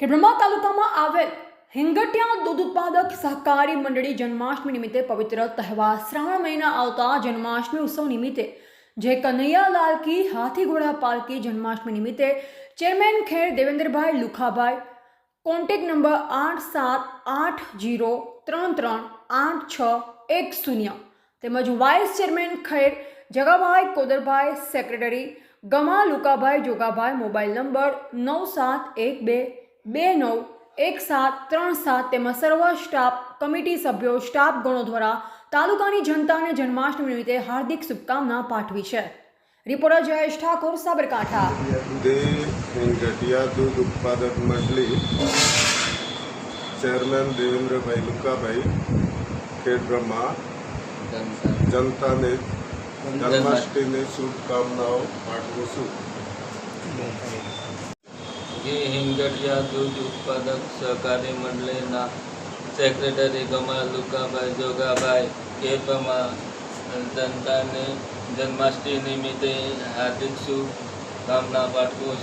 કે બ્રહ્મા તાલુકામાં આવેલ હિંગટિયા દૂધ ઉત્પાદક સહકારી મંડળી જન્માષ્ટમી નિમિત્તે પવિત્ર તહેવાર શ્રાવણ મહિના આવતા જન્માષ્ટમી ઉત્સવ નિમિત્તે જે કનૈયાલાલ કી હાથી ઘોડા પાલકી જન્માષ્ટમી નિમિત્તે chairman Kher Devendrabhai Lukhabhai, contact number આઠ સાત આઠ જીરો ત્રણ ત્રણ આઠ છ એક શૂન્ય, તેમજ vice chairman Kher Jagabhai Kodarbhai, secretary Gama Lukabhai Jogabhai, mobile number નવ સાત એક બે બે નવ, એક સાત, ત્રણ સાત તેમજ સર્વ સ્ટાફ કમિટી સભ્યો સ્ટાફ ગણો દ્વારા તાલુકાની જનતાને જન્માષ્ટમી નિમિત્તે હાર્દિક શુભકામના પાઠવી છે. રિપોર્ટર જયેશ ઠાકોર, સાબરકાંઠા. દૂધ ઉત્પાદક મંડળી ચેરમેન દેવેન્દ્રભાઈ લુકાભાઈ ખેડ જનતાને જન્માષ્ટમીની શુભકામનાઓ પાઠવું છું. હિંગડિયા દૂધ ઉત્પાદક સહકારી મંડળીના સેક્રેટરી ગમા લુકાભાઈ જોગાભાઈ કેપમાં જનતાને જન્માષ્ટમી નિમિત્તે હાર્દિક શુભકામના પાઠવું છું.